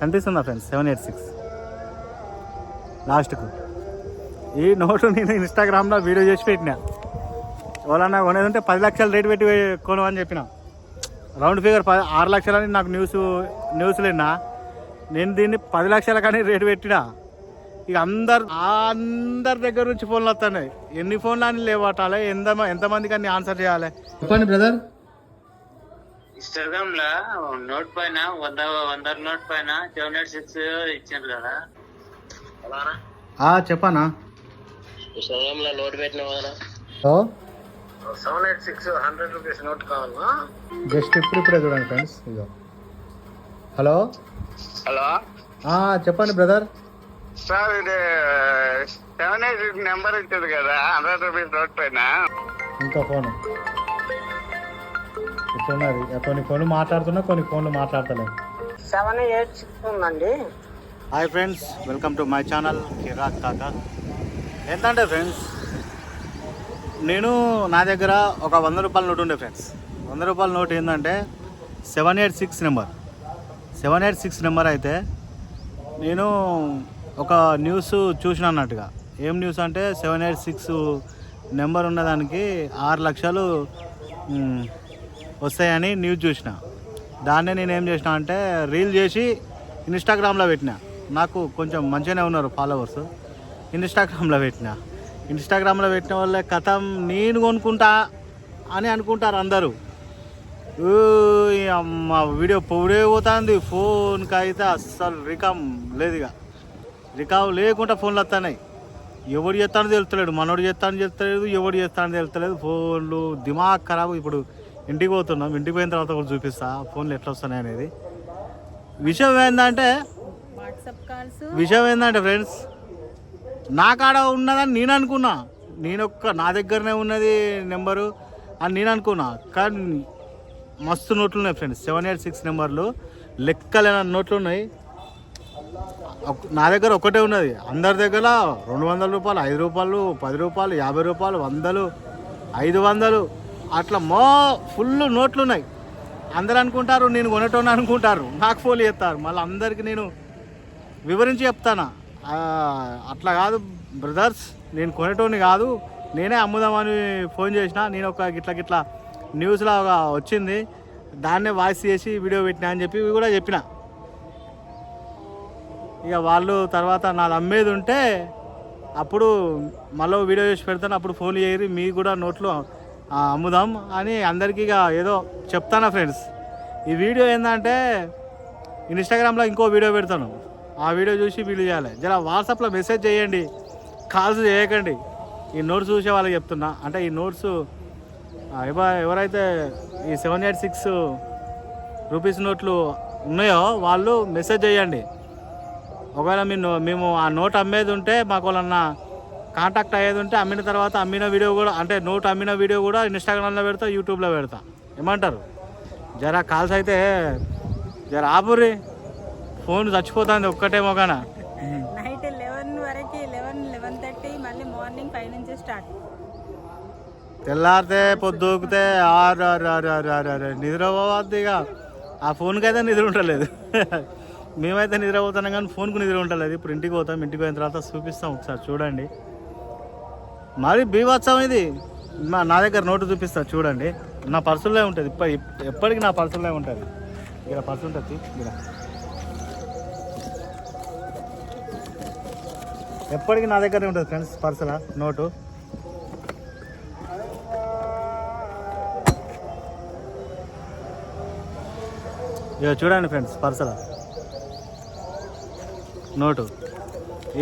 కనిపిస్తుందా friends seven eight six లాస్ట్కు ఈ నోటు నేను ఇన్స్టాగ్రామ్లో వీడియో చేసి పెట్టిన. ఎవరన్నా కొనేదంటే పది లక్షలు రేటు పెట్టి కొనవని చెప్పిన. రౌండ్ ఫిగర్ పది ఆరు లక్షలని నాకు న్యూస్ న్యూస్ విన్నా నేను దీన్ని పది లక్షల కానీ రేటు పెట్టినా. ఇక అందరు అందరి దగ్గర నుంచి ఫోన్లు వస్తున్నాయి ఎన్ని ఫోన్లు అని లేవటాలి ఎంత ఎంతమంది కానీ ఆన్సర్ చేయాలి? చెప్పండి బ్రదర్ ఇన్స్టాగ్రామ్లో నోట్ పైన వంద వంద నోట్ పైన సెవెన్ ఎయిట్ సిక్స్ ఇచ్చారు కదా. చెప్పనా? ఇన్స్టాగ్రామ్లో నోట్ పెట్టిన seven eight six hundred rupees note కావాలా జస్ట్ ఇప్పుడు ఇప్పుడే చూడండి ఫ్రెండ్స్ ఇదో హలో? హలో? చెప్పండి బ్రదర్. సార్ ఇది సెవెన్ ఎయిట్ సిక్స్ నెంబర్ ఇచ్చారు కదా హండ్రెడ్ రూపీస్ నోట్ పైన. ఇంకా ఫోన్. ఇట్లున్నది కొన్ని ఫోన్లు మాట్లాడుతున్నా కొన్ని ఫోన్లు మాట్లాడతలేవు సెవెన్ ఎయిట్ సిక్స్ ఉందండి. Hi friends welcome to my channel Kirak Kaka. ఏంటంటే ఫ్రెండ్స్ నేను నా దగ్గర ఒక వంద రూపాయల నోట్ ఉండే ఫ్రెండ్స్. వంద రూపాయల నోట్ ఏంటంటే seven eight six number. Seven eight six number అయితే నేను ఒక న్యూస్ చూసిన అన్నట్టుగా. ఏం న్యూస్ అంటే సెవెన్ ఎయిట్ సిక్స్ నెంబర్ ఉన్నదానికి ఆరు లక్షలు వస్తాయని న్యూస్ చూసిన. దాన్నే నేను ఏం చేసిన అంటే రీల్ చేసి ఇన్స్టాగ్రామ్లో పెట్టిన. నాకు కొంచెం మంచిగానే ఉన్నారు ఫాలోవర్స్ ఇన్స్టాగ్రామ్లో పెట్టిన. ఇన్స్టాగ్రామ్లో పెట్టిన వాళ్ళే కథం నేను కొనుక్కుంటా అని అనుకుంటారు అందరూ. మా వీడియో పొడే పోతుంది. ఫోన్కి అయితే అస్సలు రికామ్ లేదు ఇక. రికామ్ లేకుండా ఫోన్లు వస్తున్నాయి ఎవడు చేస్తానో తెలుస్తలేడు మనోడు చేస్తానో తెలుస్తలేదు ఎవడు చేస్తానో తెలుస్తలేదు ఫోన్లు దిమాగ్ ఖరాబ్. ఇప్పుడు ఇంటికి పోతున్నాం. ఇంటికి పోయిన తర్వాత కూడా చూపిస్తా. ఫోన్లు ఎట్లా వస్తున్నాయి అనేది. విషయం ఏంటంటే విషయం ఏంటంటే ఫ్రెండ్స్ నా కాడ ఉన్నదని నేను అనుకున్నా. నేను ఒక్క నా దగ్గరనే ఉన్నది నెంబరు అని నేను అనుకున్నా. కానీ మస్తు నోట్లు ఉన్నాయి ఫ్రెండ్స్. సెవెన్ ఎయిట్ సిక్స్ నెంబర్లు. లెక్కలేని నోట్లు ఉన్నాయి. నా దగ్గర ఒకటే ఉన్నది. అందరి దగ్గర రెండు వందల రూపాయలు ఐదు రూపాయలు పది రూపాయలు యాభై రూపాయలు వందలు ఐదు వందలు. అట్లా మో ఫుల్ నోట్లు ఉన్నాయి అందరు అనుకుంటారు నేను కొనేటోని అనుకుంటారు. నాకు ఫోన్ చేస్తారు. మళ్ళీ అందరికీ నేను వివరించి చెప్తానా? అట్లా కాదు బ్రదర్స్ నేను కొనేటోని కాదు. నేనే అమ్ముదామని ఫోన్ చేసిన నేను ఒక గిట్ల గిట్ల న్యూస్లో ఒక వచ్చింది. దాన్నే వాయిస్ చేసి వీడియో పెట్టినా అని చెప్పి కూడా చెప్పిన. ఇక వాళ్ళు తర్వాత నాది అమ్మేది ఉంటే అప్పుడు మళ్ళీ వీడియో చేసి పెడతాను. అప్పుడు ఫోన్ చేయరు. మీకు కూడా నోట్లో అమ్ముదాం అని అందరికీ ఇక ఏదో చెప్తానా ఫ్రెండ్స్. ఈ వీడియో ఏంటంటే ఇన్స్టాగ్రామ్లో ఇంకో వీడియో పెడతాను. ఆ వీడియో చూసి వీలు చేయాలి. జరా వాట్సాప్లో మెసేజ్ చేయండి. కాల్స్ చేయకండి. ఈ నోట్స్ చూసే వాళ్ళకి చెప్తున్నా. అంటే ఈ నోట్స్ ఎవ- ఎవరైతే ఈ సెవెన్ ఎయిట్ సిక్స్ రూపీస్ నోట్లు ఉన్నాయో వాళ్ళు మెసేజ్ చేయండి. ఒకవేళ మీరు మేము ఆ నోట్ అమ్మేది ఉంటే మాకు వాళ్ళన్నా కాంటాక్ట్ అయ్యేది ఉంటే అమ్మిన తర్వాత అమ్మిన వీడియో కూడా అంటే నోట్ అమ్మిన వీడియో కూడా ఇన్స్టాగ్రామ్లో పెడతా యూట్యూబ్లో పెడతా. ఏమంటారు? జర కాల్స్ అయితే జర ఆపుర్రి. ఫోన్ చచ్చిపోతుంది ఒక్కటే మొగాన. నైట్ లెవెన్ వరకు లెవెన్ లెవెన్ థర్టీ మళ్ళీ మార్నింగ్ ఫైవ్ నుంచి స్టార్ట్. తెల్లారితే పొద్దుకితే ఆరు ఆరు ఆరు ఆరు ఆరు ఆరు నిద్ర పోవద్దు ఇక. ఆ ఫోన్కి అయితే నిద్ర ఉండలేదు. మేమైతే నిద్రపోతున్నాం కానీ ఫోన్కు నిద్ర ఉండలేదు. ఇప్పుడు ఇంటికి పోతాం ఇంటికి పోయిన తర్వాత చూపిస్తాం ఒకసారి చూడండి. మరి బీభత్సం ఇది. మా నా దగ్గర నోటు చూపిస్తా చూడండి. నా పర్సులో ఉంటుంది. ఇప్ప ఎప్పటికీ నా పర్సులో ఉంటుంది. ఇక్కడ పర్సు ఉంటుంది ఇక్కడ. ఎప్పటికీ నా దగ్గరే ఉంటుంది ఫ్రెండ్స్ పర్సుల నోటు. ఇక చూడండి ఫ్రెండ్స్ పర్సల నోటు.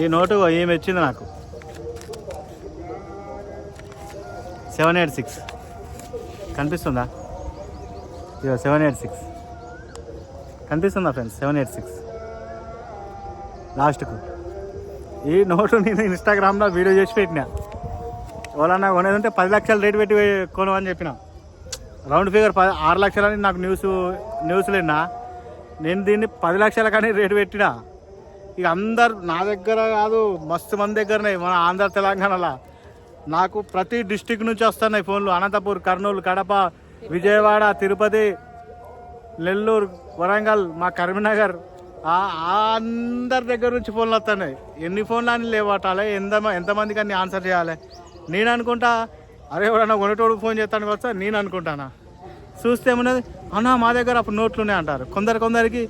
ఈ నోటు ఏమి వచ్చింది నాకు. సెవెన్ ఎయిట్ సిక్స్ కనిపిస్తుందా? ఇదో సెవెన్ ఎయిట్ సిక్స్ కనిపిస్తుందా ఫ్రెండ్స్ సెవెన్ ఎయిట్ సిక్స్ లాస్ట్కు ఈ నోటు నేను ఇన్స్టాగ్రామ్లో వీడియో చేసి పెట్టిన. ఎవరన్నా కొనేది ఉంటే పది లక్షలు రేటు పెట్టి కొనమని చెప్పిన. రౌండ్ ఫిగర్ పది ఆరు లక్షలని నాకు న్యూస్ న్యూస్లు విన్నా నేను దీన్ని పది లక్షల కానీ రేటు పెట్టినా. ఇక అందరు నా దగ్గర కాదు మస్తు మంది దగ్గరనే మన ఆంధ్ర తెలంగాణలో. నాకు ప్రతి డిస్టిక్ నుంచి వస్తున్నాయి ఫోన్లు. అనంతపూర్ కర్నూలు కడప విజయవాడ తిరుపతి నెల్లూరు వరంగల్ మా కరీంనగర్. అందరి దగ్గర నుంచి ఫోన్లు వస్తున్నాయి. ఎన్ని ఫోన్లు అని లేవటాలి ఎంత ఎంతమందికి అన్ని ఆన్సర్ చేయాలి. నేను అనుకుంటా అరే ఎవరన్నా కొనేటోడు ఫోన్ చేస్తాను వస్తా నేను అనుకుంటానా? చూస్తే ఏమన్నది? అన్నా మా దగ్గర అప్పుడు నోట్లు ఉన్నాయి అంటారు. కొందరు కొందరికి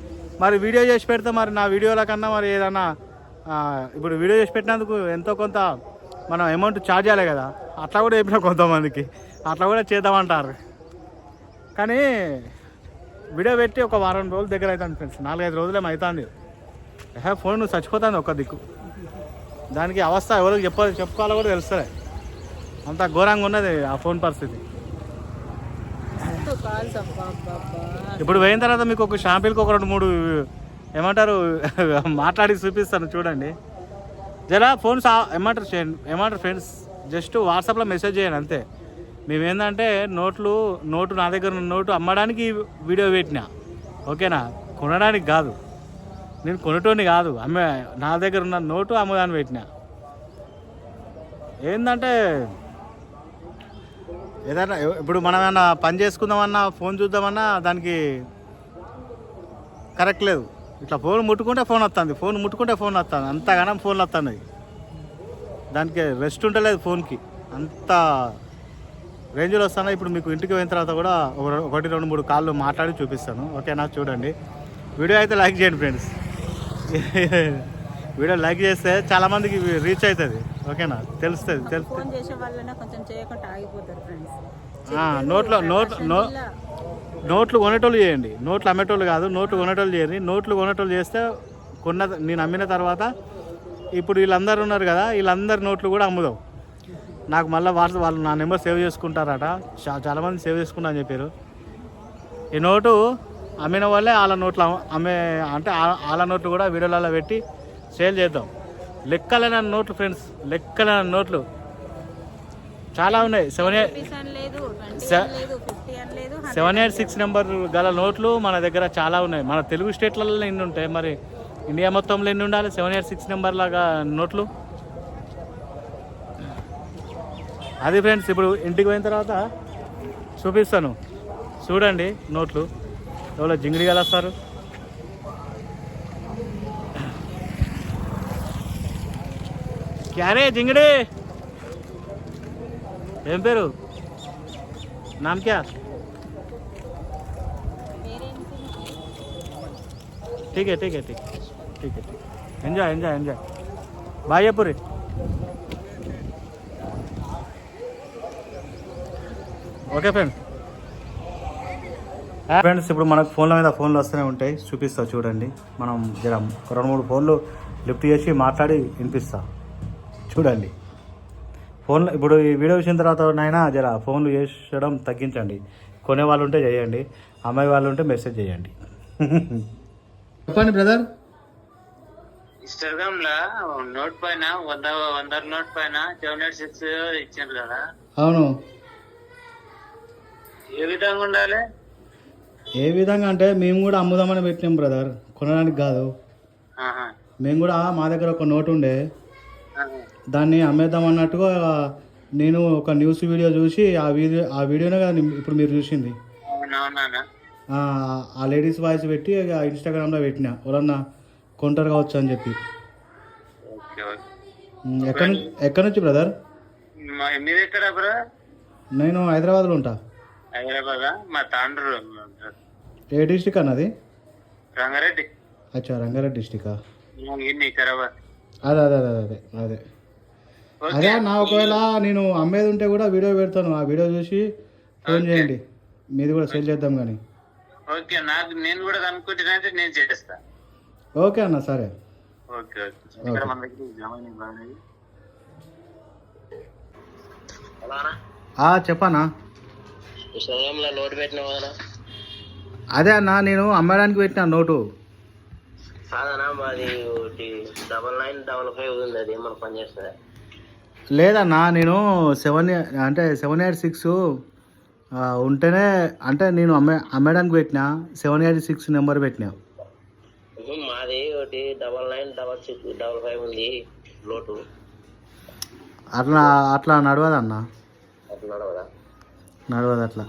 మరి వీడియో చేసి పెడితే మరి నా వీడియోల కన్నా మరి ఏదన్నా ఇప్పుడు వీడియో చేసి పెట్టినందుకు ఎంతో కొంత మనం అమౌంట్ ఛార్జ్ చేయాలి కదా. అట్లా కూడా చెప్పిన కొంతమందికి. అట్లా కూడా చేద్దామంటారు. కానీ వీడియో పెట్టి ఒక వారం రోజుల దగ్గర అవుతాను ఫ్రెండ్స్ నాలుగైదు రోజులేమో అవుతుంది. హే ఫోన్ నువ్వు చచ్చిపోతుంది ఒక్క దిక్కు. దానికి అవస్థ ఎవరికి చెప్పాలి చెప్పుకోవాలో కూడా తెలుస్తుంది అంత ఘోరంగా ఉన్నది ఆ ఫోన్ పరిస్థితి. ఇప్పుడు పోయిన తర్వాత మీకు ఒక షాంపిల్కి ఒక రెండు మూడు ఏమంటారు మాట్లాడి చూపిస్తాను చూడండి. జరా ఫోన్స్ ఏమంటారు చేయండి ఏమంటారు ఫ్రెండ్స్? జస్ట్ వాట్సాప్లో మెసేజ్ చేయండి అంతే. మేమేందంటే నోట్లు నోటు నా దగ్గర ఉన్న నోటు అమ్మడానికి వీడియో పెట్టిన. ఓకేనా? కొనడానికి కాదు. నేను కొనటోని కాదు. అమ్మే నా దగ్గర ఉన్న నోటు అమ్మదాన్ని పెట్టిన. ఏంటంటే ఏదైనా ఇప్పుడు మనం ఏమన్నా పని చేసుకుందామన్నా ఫోన్ చూద్దామన్నా దానికి కరెక్ట్ లేదు. ఇట్లా ఫోన్ ముట్టుకుంటే ఫోన్ వస్తుంది ఫోన్ ముట్టుకుంటే ఫోన్ వస్తుంది అంతగానం ఫోన్లు వస్తున్నాయి దానికి రెస్ట్ ఉండలేదు ఫోన్కి. అంత రేంజ్లో వస్తున్నాయి ఇప్పుడు మీకు ఇంటికి పోయిన తర్వాత కూడా ఒక ఒకటి రెండు మూడు కాళ్ళు మాట్లాడి చూపిస్తాను. ఓకేనా? చూడండి. వీడియో అయితే లైక్ చేయండి ఫ్రెండ్స్. వీడియో లైక్ చేస్తే చాలామందికి రీచ్ అవుతుంది. ఓకేనా? తెలుస్తుంది తెలుస్తుంది. ఫోన్ నోట్లో నోట్ నో నోట్లు కొనేటోళ్ళు చేయండి. నోట్లు అమ్మేటోళ్ళు కాదు నోట్లు కొనేటోళ్ళు చేయండి. నోట్లు కొనేటోళ్ళు చేస్తే కొన్న నేను అమ్మిన తర్వాత ఇప్పుడు వీళ్ళందరూ ఉన్నారు కదా వీళ్ళందరి నోట్లు కూడా అమ్ముదాం. నాకు మళ్ళీ వాట్సాప్ వాళ్ళు నా నెంబర్ సేవ్ చేసుకుంటారట. చా- చాలామంది సేవ్ చేసుకున్నా అని చెప్పారు. ఈ నోటు అమ్మిన వాళ్ళే వాళ్ళ నోట్లు అమ్మ- అమ్మే అంటే వాళ్ళ నోట్లు కూడా వీడియోలలో పెట్టి సేల్ చేద్దాం. లెక్కలేని నోట్లు ఫ్రెండ్స్ లెక్కలేని నోట్లు. చాలా ఉన్నాయి. Seven seven eight six number గల నోట్లు మన దగ్గర చాలా ఉన్నాయి. మన తెలుగు స్టేట్లలో ఎన్ని ఉంటాయి? మరి ఇండియా మొత్తంలో ఎన్ని ఉండాలి? సెవెన్ ఎయిట్ సిక్స్ నెంబర్ లాగా నోట్లు? అది ఫ్రెండ్స్ ఇప్పుడు ఇంటికి పోయిన తర్వాత చూపిస్తాను. చూడండి నోట్లు. ఎవరో జింగిడి వస్తారు. క్యారే జింగిడి! ఏం పేరు? నామ్ క్యా ठीक है ठीक है ठीक है ठीक है ठीक है एंजॉय एंजॉय एंजॉय बाय पूरी ఓకే ఫ్రెండ్స్ ఫ్రెండ్స్ ఇప్పుడు మనకు ఫోన్ల మీద ఫోన్లు వస్తూనే ఉంటాయి చూపిస్తా చూడండి మనం జర ఒక రెండు మూడు ఫోన్లు లిఫ్ట్ చేసి మాట్లాడి వినిపిస్తా చూడండి ఫోన్ ఇప్పుడు ఈ వీడియో వచ్చిన తర్వాత నైనా జర ఫోన్లు చేసడం తగ్గించండి కొనే వాళ్ళు ఉంటే చేయండి అమ్మాయి వాళ్ళు ఉంటే మెసేజ్ చేయండి చెప్పండి బ్రదర్ ఇన్స్టాగ్రామ్ లా నోట్ పైన వంద వంద నోట్ పైన సెవెన్ ఎయిట్ సిక్స్ ఇచ్చారు కదా. అవును. ఏ విధంగా ఉండాలి? ఏ విధంగా అంటే మేము కూడా అమ్ముదామని పెట్టినాం బ్రదర్ కొనడానికి కాదు. మేము కూడా మా దగ్గర ఒక నోట్ ఉండే. దాన్ని అమ్మేద్దాం అన్నట్టుగా నేను ఒక న్యూస్ వీడియో చూసి ఆ వీడియో ఆ వీడియోనే కదా ఇప్పుడు మీరు చూసింది. ఆ, లేడీస్ వాయిస్ పెట్టి ఇన్స్టాగ్రామ్లో పెట్టిన. ఎవరన్నా కొంటారు కావచ్చు అని చెప్పి. ఎక్కడి నుంచి ఎక్కడి నుంచి బ్రదర్? నేను హైదరాబాద్లో ఉంటా. హైదరాబాద్? మా తాండ్రు ఏ డిస్టిక్ అన్నది? రంగారెడ్డి. అచ్చా రంగారెడ్డి డిస్టికా? అదే అదే అదే అదే అదే. అదే నా ఒకవేళ నేను అమ్మేది ఉంటే కూడా వీడియో పెడతాను. ఆ వీడియో చూసి ఫోన్ చేయండి. మీది కూడా సేల్ చేద్దాం కానీ. ఓకే నాకు నేను కూడా అనుకుంటున్నా నేను చేస్తా. ఓకే అన్న సరే. Okay okay. మన దగ్గర. ఆ, చెప్పన్నా ఇన్స్టాగ్రామ్లో నోట్ పెట్టినావు కదా అదే అన్న నేను అమ్మడానికి పెట్టిన నోటు. మాది ఒకటి డబల్ నైన్ డబల్ ఫైవ్ ఉంది అది ఏమన్నా పని చేస్తుందా? లేదన్నా నేను సెవెన్ అంటే సెవెన్ ఎయిట్ సిక్స్ ఉంటేనే అంటే నేను అమ్మే అమ్మడానికి పెట్టిన సెవెన్ ఎయిట్ సిక్స్ నెంబర్ పెట్టిన. మాది ఒకటి double nine double six double five ఉంది లోటు. అట్లా అట్లా నడవదన్న? అట్లా నడవదా? నడవదు అట్లా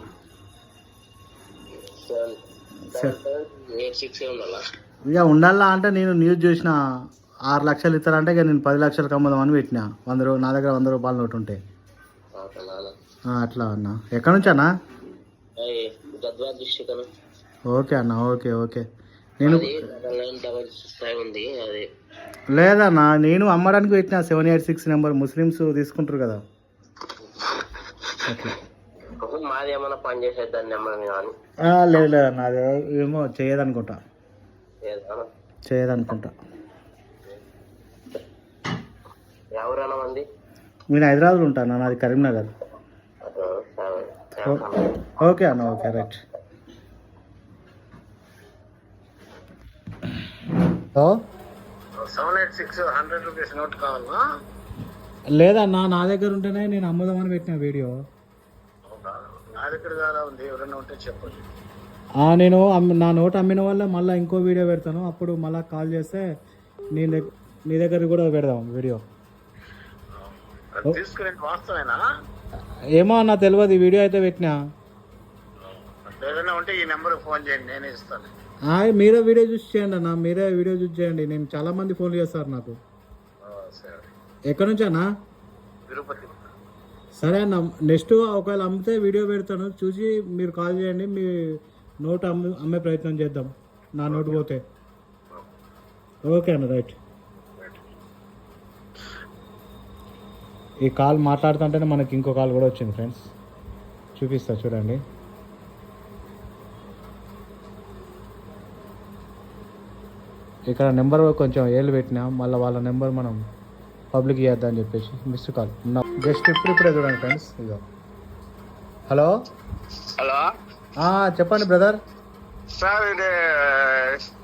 ఇక ఉండాలా? అంటే నేను న్యూస్ చూసిన ఆరు లక్షలు ఇస్తారంటే ఇక నేను పది లక్షలకు అమ్ముదామని పెట్టిన. వంద రూ నా దగ్గర వంద రూపాయలు నోటు ఉంటే. అట్లా అన్న. ఎక్కడి నుంచి అన్న? ఓకే అన్న ఓకే ఓకే. నేను లేదన్నా నేను అమ్మడానికి పెట్టిన seven eight six number Muslims తీసుకుంటారు కదా. అట్లా. లేదు లేదు అది ఏమో చేయదనుకుంటా. చేయదనుకుంటా. నేను హైదరాబాద్లో ఉంటాను నాది కరీంనగర్. ఓకే అన్న okay right. Seven eight six hundred rupees note కావాలా? లేదన్నా నా దగ్గర ఉంటేనే నేను అమ్ముదామని పెట్టిన వీడియో. నా దగ్గర కాదా ఉంది? ఎవరైనా ఉంటే చెప్పండి. ఆ, నేను నా నోట్ అమ్మిన వల్ల మళ్ళీ ఇంకో వీడియో పెడతాను. అప్పుడు మళ్ళీ కాల్ చేస్తే నీ దగ్గర నీ దగ్గర కూడా పెడదాం వీడియో. ఏమో అన్న తెలియదు ఈ వీడియో అయితే పెట్టినా. ఏదైనా ఉంటే ఈ నెంబర్ ఫోన్ చేయండి నేనే ఇస్తాను. మీరే వీడియో చూసి చేయండి అన్న మీరే వీడియో చూసి చేయండి. నేను చాలా మంది ఫోన్ చేస్తారు నాకు. సరే. ఎక్కడి నుంచి అన్న? తిరుపతి. సరే అన్న నెక్స్ట్ ఒకవేళ అమ్మితే వీడియో పెడతాను. చూసి మీరు కాల్ చేయండి మీ నోట్ అమ్మే అమ్మే ప్రయత్నం చేద్దాం. నా నోట్ పోతే. ఓకే అన్న రైట్. ఈ కాల్ మాట్లాడుతుంటేనే మనకి ఇంకో కాల్ కూడా వచ్చింది ఫ్రెండ్స్ చూపిస్తా చూడండి. ఇక్కడ నెంబర్ కొంచెం ఏళ్ళు పెట్టినా మళ్ళీ వాళ్ళ నెంబర్ మనం పబ్లిక్ చేద్దాం అని చెప్పేసి మిస్ కాల్. జస్ట్ ఇప్పుడు ఇప్పుడే చూడండి ఫ్రెండ్స్ ఇదో హలో? హలో? చెప్పండి బ్రదర్ సార్ ఇది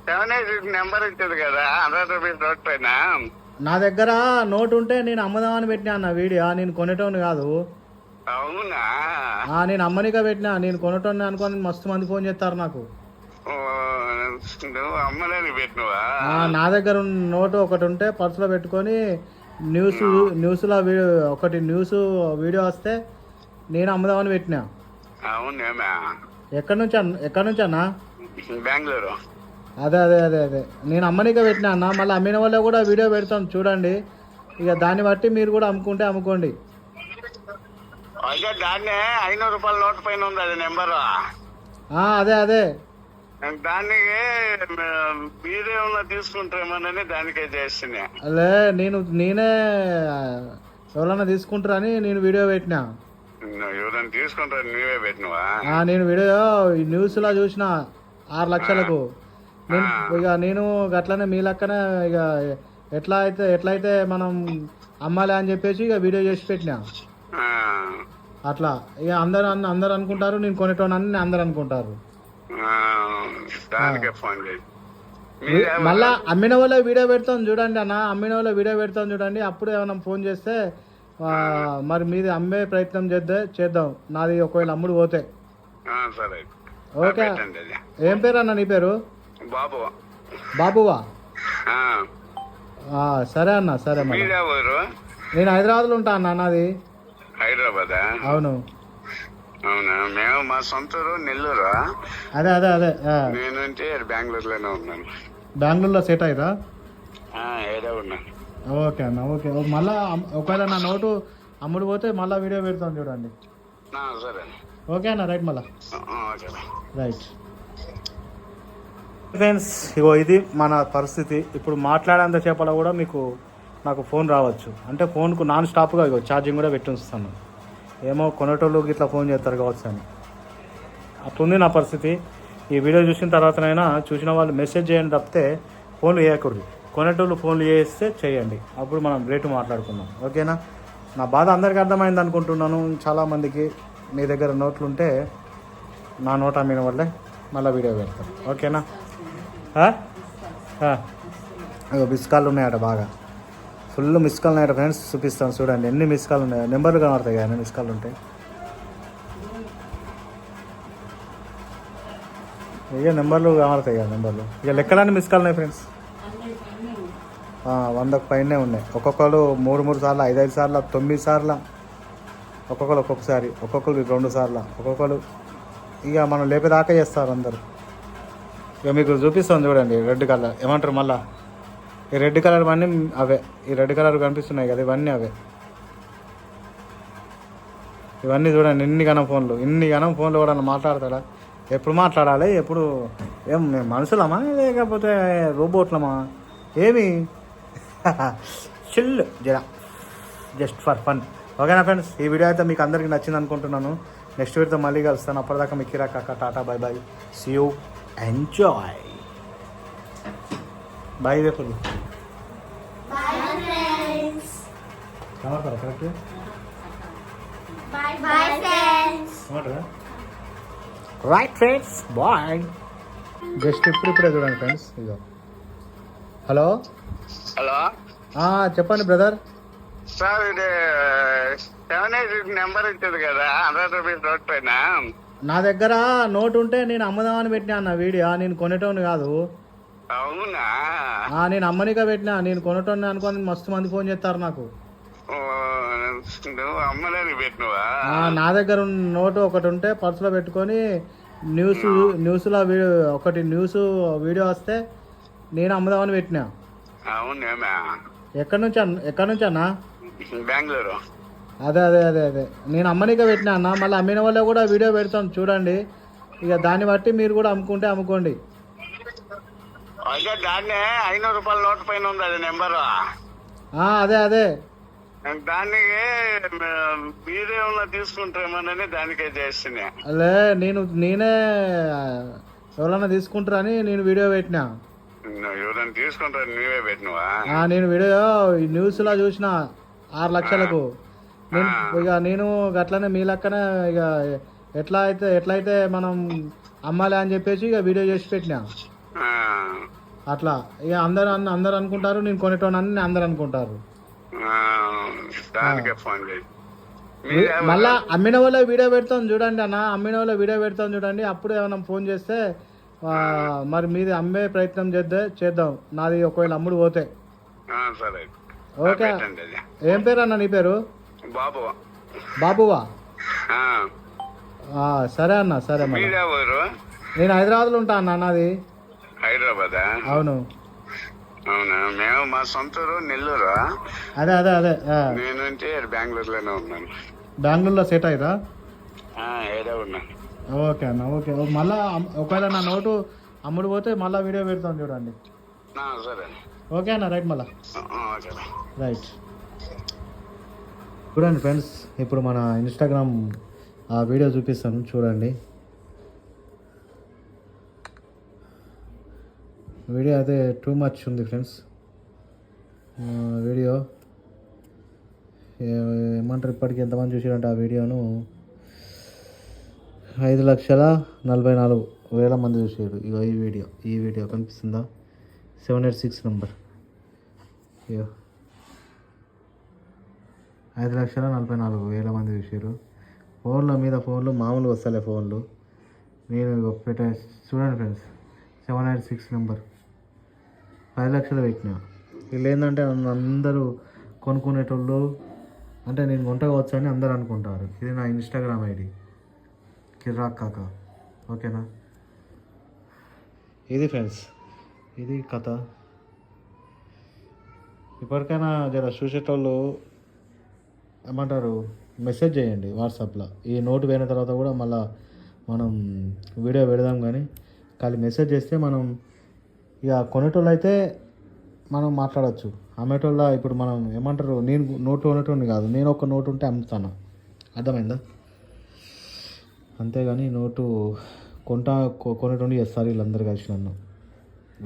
సెవెన్ ఎయిట్ నెంబర్ ఇచ్చింది కదా హండ్రెడ్ రూపీస్ నోట్ పైన? నా దగ్గర నోట్ ఉంటే నేను అమ్మదామని పెట్టినా అన్న వీడియో. నేను కొనేటోని కాదు. అవునా? నేను అమ్మనిగా పెట్టినా. నేను కొనేటోని అనుకొని మస్తు మంది ఫోన్ చేస్తారు నాకు. నా దగ్గర నోటు ఒకటి ఉంటే పర్సులో పెట్టుకొని న్యూస్ న్యూస్లో వీడియో ఒకటి న్యూస్ వీడియో వస్తే నేను అమ్మదామని పెట్టినా. ఎక్కడి నుంచి అన్న? ఎక్కడి నుంచి అన్నా? బెంగళూరు. అదే అదే అదే అదే. నేను అమ్మనిగా పెట్టినా అన్న మళ్ళీ అమ్మిన వాళ్ళే కూడా వీడియో పెడతాను చూడండి. ఇక దాన్ని బట్టి మీరు కూడా అమ్ముకుంటే అమ్ముకోండి. అదే దాన్నే ఐనూరు రూపాయల నోట్ పైన ఉంది అది నెంబరు. అదే అదే. మీరేమన్నా తీసుకుంటారేమోనని దానికే చేస్తున్నా. అదే నేను నేనే ఎవరన్నా తీసుకుంటారని నేను వీడియో పెట్టినా. ఎవరైనా పెట్టినవా? నేను వీడియో న్యూస్లో చూసిన ఆరు లక్షలకు. ఇక నేను అట్లనే మీ లెక్కనే ఇక ఎట్లా అయితే ఎట్లయితే మనం అమ్మాలి అని చెప్పేసి ఇక వీడియో చేసి పెట్టినా. అట్లా ఇక అందరు అన్న అందరు అనుకుంటారు నేను కొనేటోనని అందరు అనుకుంటారు. మళ్ళా అమ్మిన వాళ్ళ వీడియో పెడతాం చూడండి అన్న అమ్మిన వాళ్ళ వీడియో పెడతాం చూడండి అప్పుడు ఏమైనా ఫోన్ చేస్తే మరి మీది అమ్మే ప్రయత్నం చేద్దే చేద్దాం. నాది ఒకవేళ అమ్ముడు పోతే. ఓకే. ఏం పేరు అన్న నీ పేరు? బాబు బాబువా? సరే అన్న సరే ఊరు నేను హైదరాబాద్లో ఉంటా అన్న నాది హైదరాబాదా? అవును. అవునా? మేము మా సొంత ఊరు నెల్లూరు? అదే అదే అదే నేనంటే బెంగళూరులోనే ఉన్నాను. బెంగళూరులో సెట్ అయ్యారా ఏదో ఉన్నాను ఓకే అన్న ఓకే. మళ్ళా ఒకవేళ నా నోటు అమ్ముడు పోతే మళ్ళీ వీడియో పెడతాం చూడండి. సరే. ఓకే అన్న రైట్ మళ్ళా. రైట్. ఫ్రెండ్స్ ఇగో ఇది మన పరిస్థితి. ఇప్పుడు మాట్లాడేంత చేపల కూడా మీకు నాకు ఫోన్ రావచ్చు. అంటే ఫోన్కు నాన్ స్టాప్గా ఇగో ఛార్జింగ్ కూడా పెట్టి ఉంచుతాను. ఏమో కొనేటోళ్ళు ఇట్లా ఫోన్ చేస్తారు కావచ్చు అని. అట్లుంది నా పరిస్థితి. ఈ వీడియో చూసిన తర్వాతనైనా చూసిన వాళ్ళు మెసేజ్ చేయండి తప్పితే ఫోన్లు చేయకూడదు కొనేటోళ్ళు ఫోన్లు చేస్తే చేయండి. అప్పుడు మనం రేటు మాట్లాడుకుందాం. ఓకేనా? నా బాధ అందరికీ అర్థమైంది అనుకుంటున్నాను. చాలామందికి మీ దగ్గర నోట్లు ఉంటే నా నోట్ అమ్మిన వల్లే మళ్ళీ వీడియో పెడతాను. ఓకేనా? ఆ? ఆ. ఇగో మిస్ కాల్ ఉన్నాయట బాగా. ఫుల్ మిస్ కాల్ ఉన్నాయట ఫ్రెండ్స్ చూపిస్తాను చూడండి. ఎన్ని మిస్ కాల్ ఉన్నాయో? నెంబర్లు కనబడతాయి కదా మిస్ కాల్ ఉంటాయి? ఇక నెంబర్లు కనబడతాయి కదా నెంబర్లు ఇక లెక్కలన్నీ మిస్ కాల్ ఉన్నాయి ఫ్రెండ్స్ వందకు పైనే ఉన్నాయి. ఒక్కొక్కరు మూడు మూడు సార్లు ఐదు ఐదు సార్లు తొమ్మిది సార్లు. ఒక్కొక్కరు ఒక్కొక్కసారి ఒక్కొక్కరు రెండు సార్లు. ఒక్కొక్కరు ఇక మనం లేపేదాకా చేస్తారు అందరు. ఇక మీకు చూపిస్తుంది చూడండి రెడ్ కలర్. ఏమంటారు మళ్ళా? ఈ రెడ్ కలర్ అన్నీ అవే. ఈ రెడ్ కలర్ కనిపిస్తున్నాయి కదా ఇవన్నీ అవే. ఇవన్నీ చూడండి ఇన్ని గణం ఫోన్లు. ఇన్ని గణం ఫోన్లు కూడా మాట్లాడతాడా? ఎప్పుడు మాట్లాడాలి? ఎప్పుడు? ఏం మేము మనుషులమా? లేకపోతే రోబోట్లమా? ఏమి? చిల్. జరా. Just for fun. ఓకేనా ఫ్రెండ్స్? ఈ వీడియో అయితే మీకు అందరికీ నచ్చింది అనుకుంటున్నాను. నెక్స్ట్ వీడియోతో మళ్ళీ కలుస్తాను. అప్పటిదాకా మీకు కిరా tata bye bye. See you enjoy bye రేపు correct right friends bye just ఇప్పుడు ఇప్పుడే చూడండి ఫ్రెండ్స్ ఇదో హలో హలో చెప్పండి బ్రదర్ సార్ ఇది సెవెన్ ఎయిట్ నెంబర్ ఇచ్చింది కదా హండ్రెడ్ రూపీస్ రోడ్ పైన? నా దగ్గర నోట్ ఉంటే నేను అమ్మదామని పెట్టినా అన్న వీడియో. నేను కొనేటోని కాదు. అవునా? నేను అమ్మనిగా పెట్టినా. నేను కొనేటోని అనుకోని మస్తు మంది ఫోన్ చేస్తారు నాకు. నా దగ్గర నోటు ఒకటి ఉంటే పర్సులో పెట్టుకొని న్యూస్ న్యూస్లో వీడియో ఒకటి న్యూస్ వీడియో వస్తే నేను అమ్మదామని పెట్టినా. ఎక్కడి నుంచి అన్న ఎక్కడి నుంచి అన్నా? బెంగళూరు. అదే అదే అదే అదే. నేను అమ్మనిగా పెట్టినా అన్న. మళ్ళీ అమ్మిన వాళ్ళే కూడా వీడియో పెడతాను. చూడండి. ఇక దాన్ని బట్టి మీరు కూడా అమ్ముకుంటే అమ్ముకోండి. అయితే దాన్నే ఐనూరు రూపాయల నోట్ పైన ఉంది అది నెంబరు. అదే అదే. దానికి మీరేమన్నా తీసుకుంటారేమోనని దానికే చేస్తున్నా. అలే నేను నేనే ఎవరన్నా తీసుకుంటారని నేను వీడియో పెట్టినా. నువ్వు ఎవరైనా తీసుకుంటారు నీవే పెట్టినవా? నేను వీడియో న్యూస్లో చూసిన. ఆరు లక్షలకు. నేను ఇక నేను అట్లనే మీ లెక్కనే ఇక ఎట్లా అయితే ఎట్లయితే మనం అమ్మాలి అని చెప్పేసి ఇక వీడియో చేసి పెట్టినా. అట్లా ఇక అందరు అన్న- అందరు అనుకుంటారు నేను కొనేటోనని అందరు అనుకుంటారు. మళ్ళా అమ్మిన వాళ్ళ వీడియో పెడతాం చూడండి అన్న అమ్మిన వాళ్ళ వీడియో పెడతాం చూడండి అప్పుడు ఏమైనా ఫోన్ చేస్తే మరి మీది అమ్మే ప్రయత్నం చేద్దే చేద్దాం. నాది ఒకవేళ అమ్ముడు పోతే. ఓకే. ఏం పేరు అన్న నీ పేరు? బాబు బాబువా? ఆ, సరే అన్న సరే మరి నేను హైదరాబాద్లో ఉంటా అన్న నాది. హైదరాబాదా? అవును. అవునా? మేము మా సొంత ఊరు నెల్లూరు? అదే అదే అదే ఆ, నేనంటే బెంగళూరులోనే ఉన్నాను. బెంగళూరులో సెట్ అయ్యరా ఉన్నాను ఓకే అన్న ఓకే. మళ్ళా ఒకవేళ నా నోటు అమ్ముడు పోతే మళ్ళీ వీడియో పెడతాం చూడండి. సరే. ఓకే అన్న రైట్ మళ్ళా. రైట్. చూడండి ఫ్రెండ్స్ ఇప్పుడు మన ఇన్స్టాగ్రామ్ ఆ వీడియో చూపిస్తాను చూడండి. వీడియో అయితే టూ మచ్ ఉంది ఫ్రెండ్స్. వీడియో. ఏమంటారు ఇప్పటికి ఎంతమంది చూసారంటే ఆ వీడియోను? ఐదు లక్షల నలభై నాలుగు వేల మంది చూసారు ఇగో ఈ వీడియో. ఈ వీడియో కనిపిస్తుందా? Seven eight six number. ఇగో. ఐదు లక్షల నలభై నాలుగు వేల మంది చూసారు ఫోన్ల మీద ఫోన్లు మామూలుగా వస్తలే ఫోన్లు. నేను ఇగో పెట్టే చూడండి friends seven eight six number. పది లక్షలు పెట్టినా. వీళ్ళు ఏంటంటే నన్ను అందరూ కొనుక్కునేటోళ్ళు అంటే నేను కొంటవచ్చు అని అందరూ అనుకుంటారు. ఇది నా ఇన్స్టాగ్రామ్ ఐడి. కిరాక్ కాక. ఓకేనా? ఇది ఫ్రెండ్స్ ఇది కథ. ఇప్పటికైనా జర చూసేటోళ్ళు ఏమంటారు? మెసేజ్ చేయండి వాట్సాప్లో. ఈ నోటు పోయిన తర్వాత కూడా మళ్ళీ మనం వీడియో పెడదాం కానీ ఖాళీ మెసేజ్ చేస్తే మనం ఇక కొనేటోళ్ళు అయితే మనం మాట్లాడచ్చు. అమ్మేటోళ్ళ ఇప్పుడు మనం ఏమంటారు? నేను నోటు కొనేటోని కాదు. నేను ఒక నోటు ఉంటే అమ్ముతాను? అర్థమైందా? అంతేగాని నోటు కొంటా కొ- చేస్తారు వీళ్ళందరూ కలిసి నన్ను.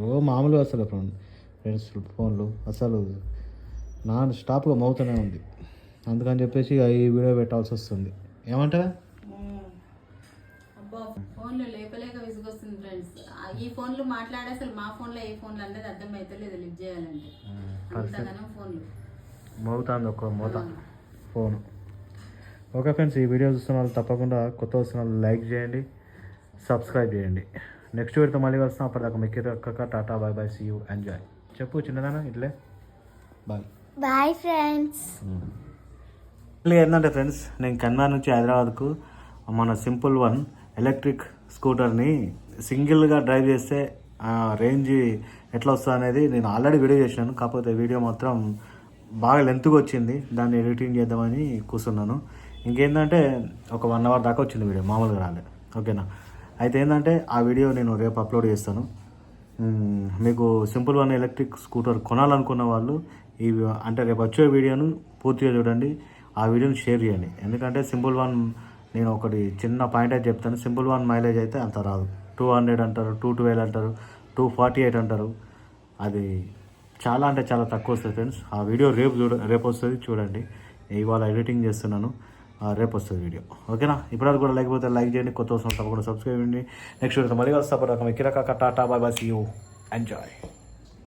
ఓ మామూలుగా అసలు ఫ్రెండ్స్ ఫోన్లు అసలు నాన్ స్టాప్గా మౌతూనే ఉంది. అందుకని చెప్పేసి ఈ వీడియో పెట్టాల్సి వస్తుంది. ఏమంటావా అబ్బో ఫోన్లు లేపలేక విసుగొస్తుంది ఫ్రెండ్స్ ఈ ఫోన్లు మాట్లాడే అసలు మా ఫోన్లో ఏ ఫోన్లు అనేది అర్థం అవుతలేదు లిఫ్ట్ చేయాలంటే. అంతగానో ఫోన్లు. మోగుతుంది ఒక మూత. ఫోన్. ఓకే ఫ్రెండ్స్ ఈ వీడియో చూస్తున్న వాళ్ళు తప్పకుండా కొత్త వస్తున్న వాళ్ళు లైక్ చేయండి సబ్స్క్రైబ్ చేయండి. నెక్స్ట్ వీడితో మళ్ళీ వస్తాం అప్పటిదాకా మీకు అక్క tata bye bye see you enjoy చెప్పు చిన్నదానా ఇట్లే? బాయ్. Bye friends. మళ్ళీ ఏంటంటే ఫ్రెండ్స్ నేను కన్వా నుంచి హైదరాబాద్కు మన సింపుల్ వన్ ఎలక్ట్రిక్ స్కూటర్ని సింగిల్గా డ్రైవ్ చేస్తే రేంజ్ ఎట్లా వస్తుంది అనేది నేను ఆల్రెడీ వీడియో చేసినాను కాకపోతే వీడియో మాత్రం బాగా లెంత్గా వచ్చింది. దాన్ని ఎడిటింగ్ చేద్దామని కూర్చున్నాను. ఇంకేంటంటే ఒక వన్ అవర్ దాకా వచ్చింది వీడియో మామూలుగా రాలే. ఓకేనా? అయితే ఏంటంటే ఆ వీడియో నేను రేపు అప్లోడ్ చేస్తాను. మీకు సింపుల్ వన్ ఎలక్ట్రిక్ స్కూటర్ కొనాలనుకున్న వాళ్ళు ఈ అంటే రేపు వచ్చే వీడియోను పూర్తిగా చూడండి. ఆ వీడియోని షేర్ చేయండి. ఎందుకంటే సింపుల్ వన్ నేను ఒకటి చిన్న పాయింట్ అయితే చెప్తాను. సింపుల్ వన్ మైలేజ్ అయితే అంత రాదు. టూ హండ్రెడ్ అంటారు టూ ట్వెల్వ్ అంటారు టూ ఫార్టీ ఎయిట్ అంటారు. అది చాలా అంటే చాలా తక్కువ వస్తుంది ఫ్రెండ్స్. ఆ వీడియో రేపు చూడ రేపు వస్తుంది చూడండి. ఇవాళ ఎడిటింగ్ చేస్తున్నాను. ఆ, రేపు వస్తుంది వీడియో. ఓకేనా? ఇప్పటివరకు కూడా లేకపోతే లైక్ చేయండి. కొత్త వస్తుంది తప్పకుండా సబ్స్క్రైబ్ చేయండి. నెక్స్ట్ వీడియో మళ్ళీ వస్తా కిరక tata bye bye see you. Enjoy.